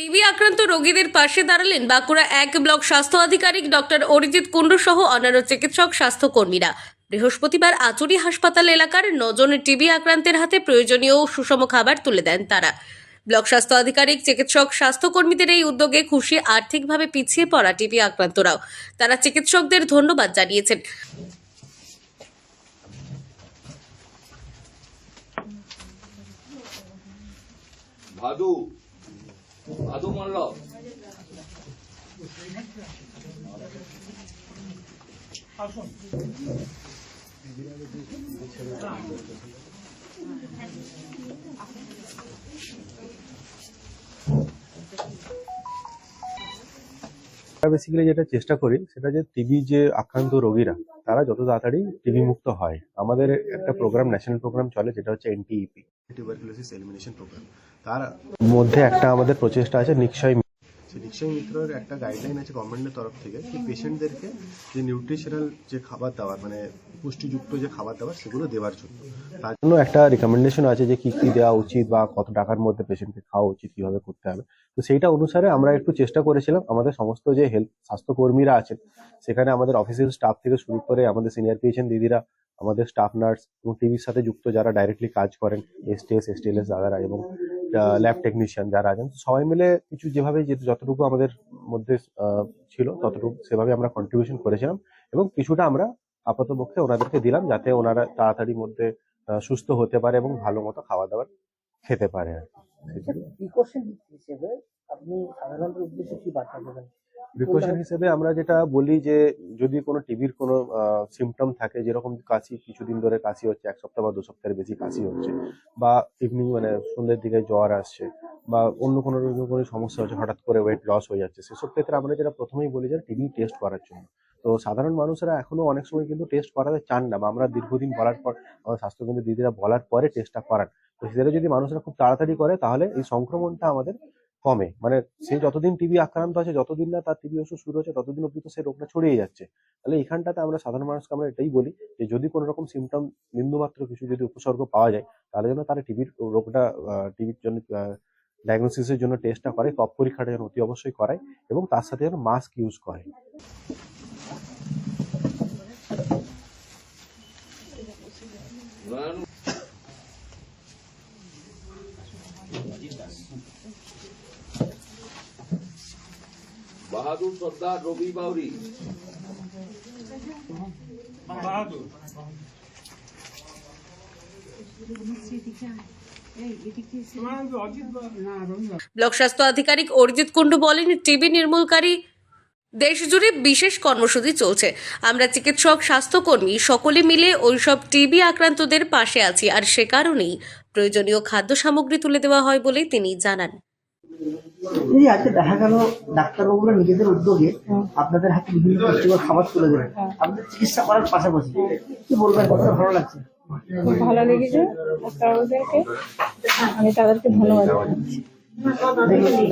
TB আক্রান্ত রোগীদের পাশে দাঁড়ালেন বাঁকুড়া এক ব্লক স্বাস্থ্য আধিকারিক ডক্টর অরিজিৎ কুণ্ডু সহ অন্যান্য চিকিৎসক, স্বাস্থ্যকর্মীরা। বৃহস্পতিবার আচুরি হাসপাতাল এলাকার নজন টিবি আক্রান্তের হাতে প্রয়োজনীয় সুষম খাবার তুলে দেন তারা। ব্লক স্বাস্থ্য আধিকারিক, চিকিৎসক, স্বাস্থ্যকর্মীদের এই উদ্যোগে খুশি আর্থিকভাবে পিছিয়ে পড়া টিবি আক্রান্তরাও। তারা চিকিৎসকদের ধন্যবাদ জানিয়েছেন। ভাদু মল্ল বেসিক্যালি যেটা চেষ্টা করি, সেটা যে টিবি যে আক্রান্ত রোগীরা, তারা যত তাড়াতাড়ি টিবি মুক্ত হয়। আমাদের একটা প্রোগ্রাম ন্যাশনাল প্রোগ্রাম চলে যেটা হচ্ছে এনটিইপি টিউবারকুলোসিস এলিমিনেশন প্রোগ্রাম তার মধ্যে একটা আমাদের প্রচেষ্টা আছে নিক্ষয় সেই মিত্রের একটা গাইডলাইন আছে গভর্নমেন্টের তরফ থেকে কি পেশেন্টদেরকে যে নিউট্রিশনাল যে খাবার দাবার মানে পুষ্টিযুক্ত যে খাবার দাবার সেগুলো দেওয়ার জন্য। তার জন্য একটা রিকমেন্ডেশন আছে যে কি কি দেওয়া উচিত বা কত টাকার মধ্যে পেশেন্টকে খাওয়া উচিত কীভাবে করতে হবে। তো সেইটা অনুসারে আমরা একটু চেষ্টা করেছিলাম। আমাদের সমস্ত যে হেলথ স্বাস্থ্যকর্মীরা আছেন সেখানে আমাদের অফিসিয়াল স্টাফ থেকে শুরু করে আমাদের সিনিয়র পেশেন্ট দিদিরা আমাদের স্টাফ নার্স এবং টিভির সাথে যুক্ত যারা ডাইরেক্টলি কাজ করেন এসটিএস এসটিএলএস দাদারা এবং ল্যাব টেকনিশিয়ান যারা আছেন, সবাই মিলে কিছু যেভাবে যতটুকু আমাদের মধ্যে ছিল ততটুকু সেভাবে আমরা কন্ট্রিবিউশন করেছিলাম এবং কিছুটা আমরা আপাতপক্ষে ওনাদেরকে দিলাম যাতে ওনারা তাড়াতাড়ির মধ্যে সুস্থ হতে পারে এবং ভালো মতো খাওয়া দাওয়ার খেতে পারে আর কি। হিসেবে আপনি সাধারণত উদ্দেশ্যে কি বার্তা দেবেন প্রিকশন হিসেবে আমরা যেটা বলি যে যদি কোনো টিভির কোনো সিমটম থাকে যেরকম কাশি কিছুদিন ধরে কাশি হচ্ছে এক সপ্তাহ বা দু সপ্তাহের বেশি কাশি হচ্ছে বা ইভিনিং মানে সন্ধ্যের দিকে জ্বর আসছে বা অন্য কোনো কোনো সমস্যা হচ্ছে হঠাৎ করে ওয়েট লস হয়ে যাচ্ছে সেসব ক্ষেত্রে আমরা যেটা প্রথমেই বলি যে টিভি টেস্ট করার জন্য। তো সাধারণ মানুষেরা এখনও অনেক সময় কিন্তু টেস্ট করাতে চান না বা আমরা দীর্ঘদিন বলার পর আমাদের স্বাস্থ্যকেন্দ্রের দিদিরা বলার পরে টেস্টটা করান। তো সেটা যদি মানুষরা খুব তাড়াতাড়ি করে তাহলে এই সংক্রমণটা আমাদের কমে। মানে সে যতদিন টিবি আক্রান্ত আছে যতদিন না তার টিবি ওষুধ শুরু হচ্ছে ততদিন অব্দি তো সেই রোগটা ছড়িয়ে যাচ্ছে। তাহলে এখানটাতে আমরা সাধারণ মানুষকে আমরা এটাই বলি যে যদি কোনো রকম সিমটম বিন্দুমাত্র কিছু যদি উপসর্গ পাওয়া যায় তাহলে যেন তারা টিবির রোগটা টিবির জন্য ডায়াগনোসিসের জন্য টেস্টটা করে কপ পরীক্ষাটা যেন অতি অবশ্যই করায় এবং তার সাথে যেন মাস্ক ইউজ করে। বাহাদুর সর্দার রবি বাউরি। ব্লক স্বাস্থ্য আধিকারিক অরিজিৎ কুণ্ডু বলেন টিবি নির্মূলকারী দেশ জুড়ে বিশেষ কর্মসূচি চলছে। আমরা চিকিৎসক স্বাস্থ্যকর্মী সকলে মিলে ওইসব টিবি আক্রান্তদের পাশে আছি আর সে কারণেই প্রয়োজনীয় খাদ্য সামগ্রী তুলে দেওয়া হয় বলে তিনি জানান। এই আজকে দেখা গেল ডাক্তারবাবুরা নিজেদের উদ্যোগে আপনাদের হাতে বিভিন্ন পুষ্টিকর খাবার তুলে দেবেন আপনাদের চিকিৎসা করার পাশাপাশি কি বলবেন কতটা ভালো লাগছে? খুব ভালো লেগেছে ডাক্তারবাবুদেরকে। আমি তাদেরকে ধন্যবাদ জানাচ্ছি।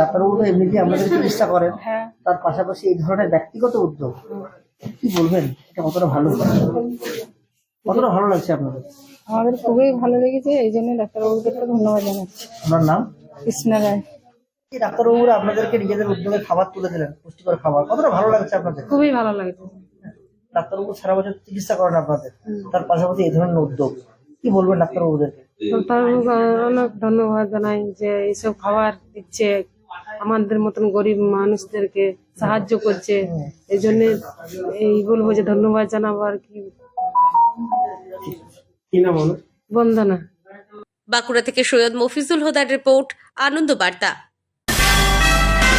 ডাক্তারবাবু এমনিতে আপনাদের চিকিৎসা করেন। হ্যাঁ। তার পাশাপাশি এই ধরনের ব্যক্তিগত উদ্যোগ কি বলবেন এটা কতটা ভালো? কতটা ভালো লাগছে আপনাদের? আমাদের খুবই ভালো লেগেছে এই জন্য ডাক্তারবাবুদেরকে ধন্যবাদ জানাচ্ছি। আপনার নাম? কৃষ্ণা রায়। এই ডাক্তারবাবুরা আপনাদেরকে নিজেদের উদ্যোগে খাবার তুলে দিলেন পুষ্টিকর খাবার। কতটা ভালো লাগছে আপনাদের? খুবই ভালো লাগছে। ডাক্তারবাবু সারা বছর চিকিৎসা করেন আপনাদের। তার পাশাপাশি এই ধরনের উদ্যোগ কি বলবেন ডাক্তারবাবুদেরকে অনেক ধন্যবাদ জানাই যে এইসব খাবার দিচ্ছে আমাদের মতন গরিব মানুষদেরকে সাহায্য করছে। এই জন্য এই বলব যে ধন্যবাদ জানাব আর কি। কি না বন্দনা। বাঁকুড়া থেকে সৈয়দ মফিজুল হোদার রিপোর্ট আনন্দ বার্তা।